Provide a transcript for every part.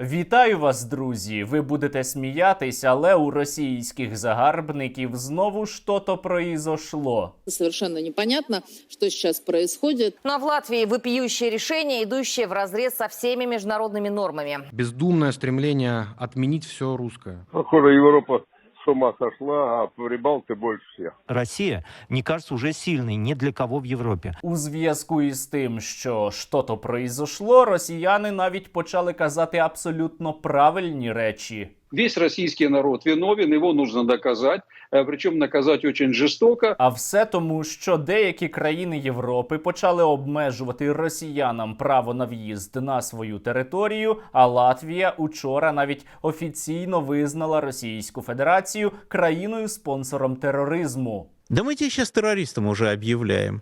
Вітаю вас, друзі! Ви будете сміятись, але у російських загарбників знову що-то произошло. Совершенно непонятно, что сейчас происходит. Но в Латвии вопиющее решение, в разрез со всеми международными нормами. бездумное стремление отменить все русское. Похоже, Европа с ума сошла, а прибалты больше всех. Россия не кажется уже сильной ни для кого в Европе. У зв'язку із тим, що що-то произошло, росіяни навіть почали казати абсолютно правильні речі Весь российский народ виновен, его нужно доказать, э, причем наказать очень жестоко. А все тому, що деякі країни Європи почали обмежувати росіянам право на в'їзд на свою територію. А Латвія учора навіть офіційно визнала Російську Федерацію країною спонсором тероризму. Да мы тебя сейчас террористом уже объявляем.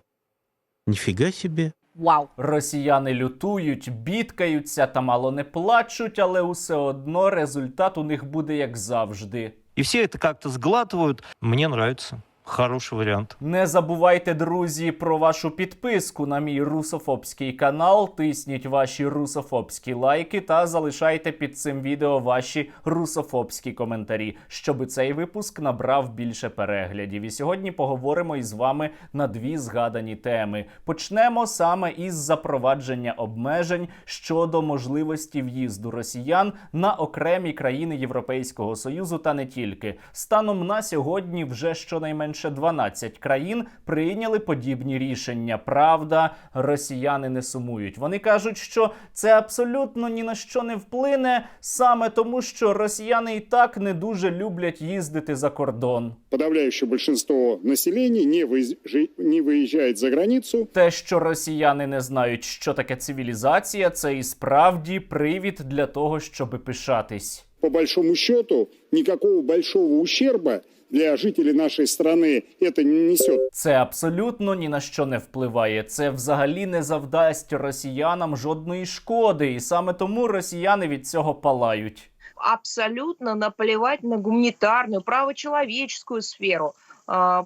Нифига себе. Вау. Росіяни лютують, бідкаються та мало не плачуть, але усе одно результат у них буде як завжди. І всі це як-то сглатывают. Мені нравится. Хороший вариант. Не забувайте, друзі, про вашу підписку на мій русофобський канал. Тисніть ваші русофобські лайки та залишайте під цим відео ваші русофобські коментарі, щоб цей випуск набрав більше переглядів. І сьогодні поговоримо із вами на дві згадані теми. Почнемо саме із запровадження обмежень щодо можливості в'їзду росіян на окремі країни Європейського союзу та не тільки. Станом на сьогодні вже щонайменше 12 країн прийняли подібні рішення. Правда, росіяни не сумують. Вони кажуть, що це абсолютно ні на що не вплине, саме тому, що росіяни і так не дуже люблять їздити за кордон. подавляющее большинство населения не, выезжает за границу. Те, що росіяни не знають, що таке цивілізація, це і справді привід для того, щоб пишатись. По большому счету, никакого большого ущерба для жителей нашей страны это не несет. Це абсолютно ні на що не впливає. Це взагалі не завдасть росіянам жодної шкоди, і саме тому росіяни від цього палають. абсолютно наплевать на гуманитарную, правочеловеческую сферу,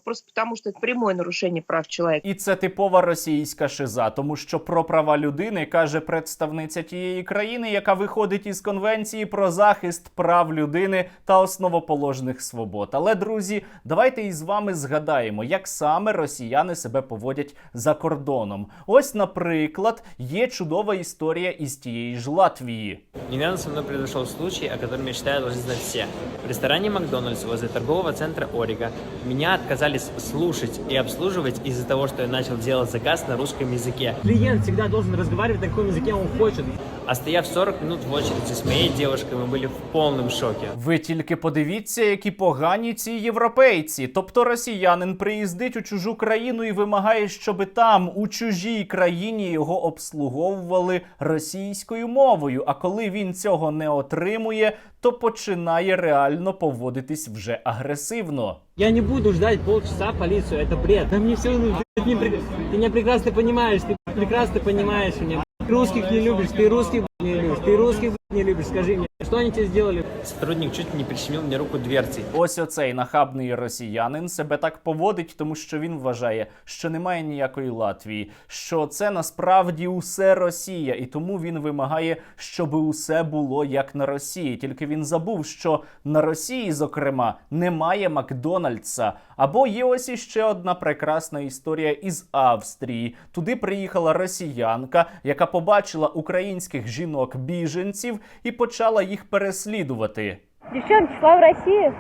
просто потому что это прямое нарушение прав человека. І це типова російська шиза, тому що про права людини каже представниця тієї країни, яка виходить із конвенції про захист прав людини та основоположних свобод. Але друзі, давайте із вами згадаємо, як саме росіяни себе поводять за кордоном. Ось, наприклад, є чудова історія із тієї ж Латвії. Недавно со мной произошел случай, о котором я считаю должны знать все. В ресторане Макдональдс возле торгового центра Орига меня отказались слушать и обслуживать из-за того, что я начал делать заказ на русском языке. Клиент всегда должен разговаривать на каком языке он хочет. А стояв 40 минут в очереди с моей девушкой, мы были в полном шоке. Ви тільки подивіться, які погані ці європейці. Тобто росіянин приїздить у чужу країну і вимагає, щоби там, у чужій країні, його обслуговували російською мовою. А коли він цього не отримує, то починає реально поводитись вже агресивно. Я не буду ждать полчаса полицию, это бред. Да мне все равно, ты, не прек- ты меня прекрасно понимаешь, ты прекрасно понимаешь меня. Ты русских не любишь, ты русских не любишь, ты русских не любишь, скажи мне, что они тебе сделали? Сотрудник чуть не прищемил мне руку дверцей. Ось оцей нахабний росіянин себе так поводить, тому що він вважає, що немає ніякої Латвії, що це насправді усе Росія, і тому він вимагає, щоб усе було як на Росії. Тільки він забув, що на Росії, зокрема, немає Макдональдса. Або є ось іще одна прекрасна історія із Австрії. Туди приїхала росіянка, яка побачила українських жінок-біженців і почала їх переслідувати. Девчонки, слава России!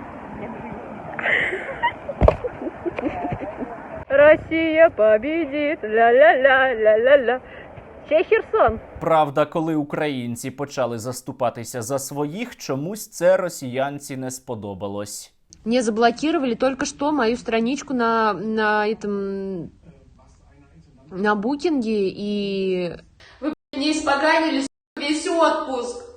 Россия победит! Ля-ля-ля-ля-ля-ля! Чей Херсон? Правда, коли українці почали заступатися за своїх, чомусь це росіянці не сподобалось. Мне заблокировали только что мою страничку на, на этом на букинге и вы не испоганили отпуск.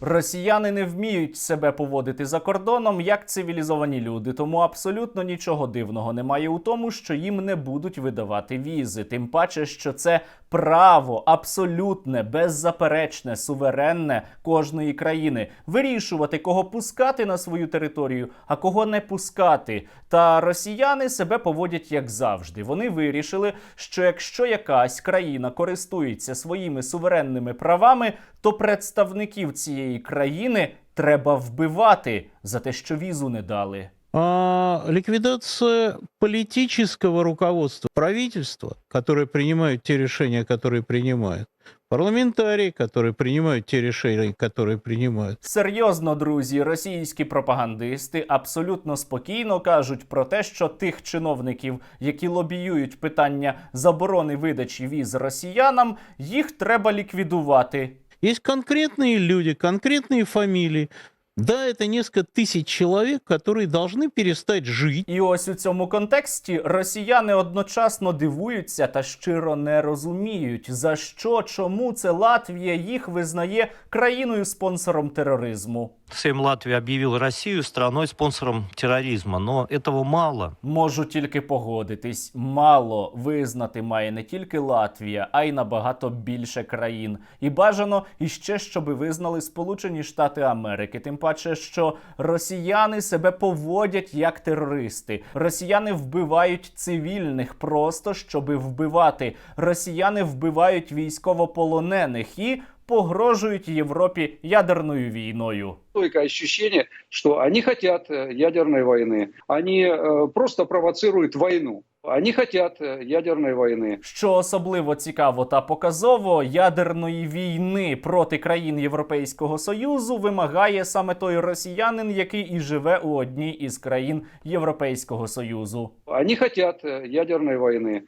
Росіяни не вміють себе поводити за кордоном як цивілізовані люди, тому абсолютно нічого дивного немає у тому, що їм не будуть видавати візи. Тим паче, що це право абсолютне, беззаперечне, суверенне кожної країни вирішувати, кого пускати на свою територію, а кого не пускати. Та росіяни себе поводять як завжди. Вони вирішили, що якщо якась країна користується своїми суверенними правами, то представників цієї країни треба вбивати за те, що візу не дали. А ликвидация политического руководства правительства, которое принимает те решения, которые принимают, парламентарии, которые принимают те решения, которые принимают. Серйозно, друзі, російські пропагандисти абсолютно спокійно кажуть про те, що тих чиновників, які лобіюють питання заборони видачі віз росіянам, їх треба ліквідувати. Есть конкретные люди, конкретные фамилии. Да, это несколько тысяч человек, которые должны перестать жить. І ось у цьому контексті росіяни одночасно дивуються та щиро не розуміють, за що, чому це Латвія їх визнає країною спонсором тероризму. Сейм Латвии объявил Россию страной-спонсором терроризма, но этого мало. Можу тільки погодитись, мало визнати має не тільки Латвія, а й набагато більше країн. І бажано іще, щоби визнали Сполучені Штати Америки. Тим паче, що росіяни себе поводять як терористи. Росіяни вбивають цивільних просто щоби вбивати. Росіяни вбивають військовополонених і погрожують Європі ядерною війною. Стойкое ощущение, что они хотят э, ядерной войны. Они э, просто провоцируют войну. Они хотят э, ядерной войны. Що особливо цікаво та показово, ядерної війни проти країн Європейського Союзу вимагає саме той росіянин, який і живе у одній із країн Європейського Союзу. Они хотят э, ядерной войны.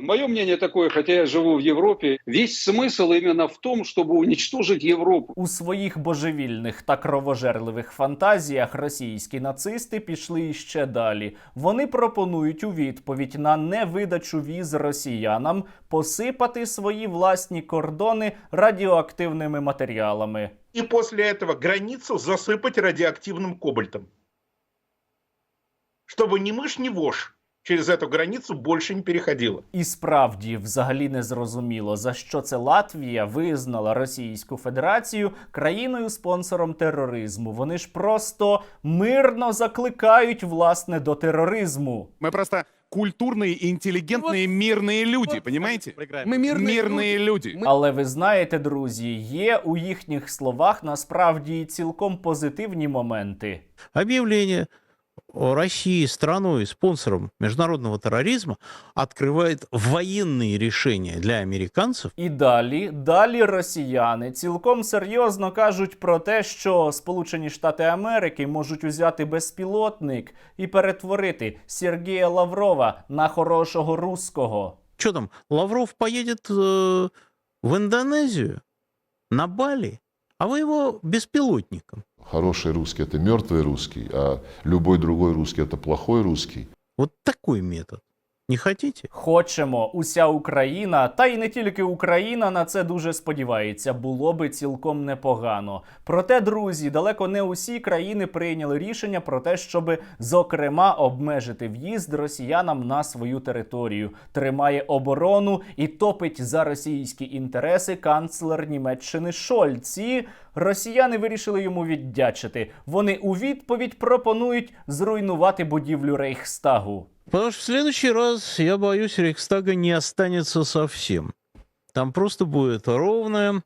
Мое мнение такое, хотя я живу в Европе, весь смысл именно в том, чтобы уничтожить Европу. У своїх божевільних та кровожерливих фантазіях російські нацисти пішли іще далі. Вони пропонують у відповідь на невидачу віз росіянам посипати свої власні кордони радіоактивними матеріалами. И после этого границу засыпать радиоактивным кобальтом. Чтобы ни мышь, ни вошь через эту границу больше не переходила. І справді взагалі не зрозуміло, за що це Латвія визнала Російську Федерацію країною спонсором тероризму. Вони ж просто мирно закликають власне до тероризму. Мы просто культурные, интеллигентные, мирные люди, понимаете? Мы мирные, люди. Але ви знаєте, друзі, є у їхніх словах насправді і цілком позитивні моменти. Объявление о России страной, спонсором международного терроризма, открывает военные решения для американцев. І далі, далі росіяни цілком серйозно кажуть про те, що Сполучені Штати Америки можуть узяти безпілотник і перетворити Сергія Лаврова на хорошого руського. Что там, Лавров поедет э, в Индонезию, на Бали, а вы его беспилотником. Хороший русский – это мертвый русский, а любой другой русский – это плохой русский. Вот такой метод. Не хотите? Хочемо, уся Україна, та й не тільки Україна на це дуже сподівається, було би цілком непогано. Проте, друзі, далеко не усі країни прийняли рішення про те, щоб зокрема обмежити в'їзд росіянам на свою територію. Тримає оборону і топить за російські інтереси канцлер Німеччини Шольц. І росіяни вирішили йому віддячити. Вони у відповідь пропонують зруйнувати будівлю Рейхстагу. Потому что в следующий раз, я боюсь, Рейхстага не останется совсем. Там просто будет ровное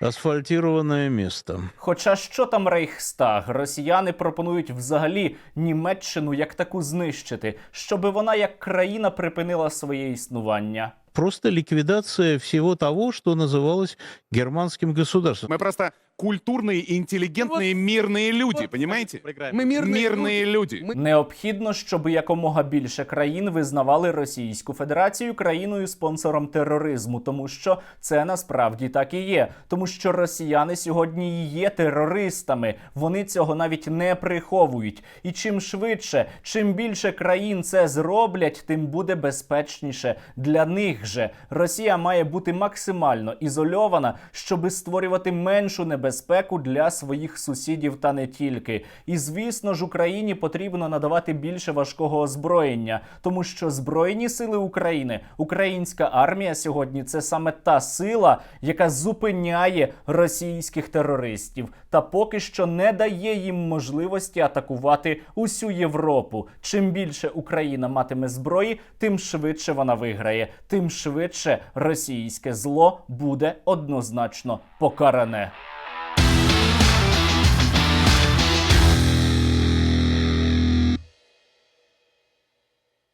асфальтированное место. Хоча що там Рейхстаг? Росіяни пропонують взагалі Німеччину як таку знищити, щоби вона як країна припинила своє існування. Просто ликвидация всего того, что называлось германским государством. Мы просто культурные, интеллигентные, мирные люди, понимаете? Мы мирные, люди. Необхідно, щоб якомога більше країн визнавали Російську Федерацію країною спонсором тероризму, тому що це насправді так і є. Тому що росіяни сьогодні і є терористами. Вони цього навіть не приховують. І чим швидше, чим більше країн це зроблять, тим буде безпечніше для них же. Росія має бути максимально ізольована, щоби створювати меншу небезпеку небезпеку для своїх сусідів та не тільки. І звісно ж, Україні потрібно надавати більше важкого озброєння, тому що збройні сили України, українська армія сьогодні це саме та сила, яка зупиняє російських терористів, та поки що не дає їм можливості атакувати усю Європу. Чим більше Україна матиме зброї, тим швидше вона виграє, тим швидше російське зло буде однозначно покаране.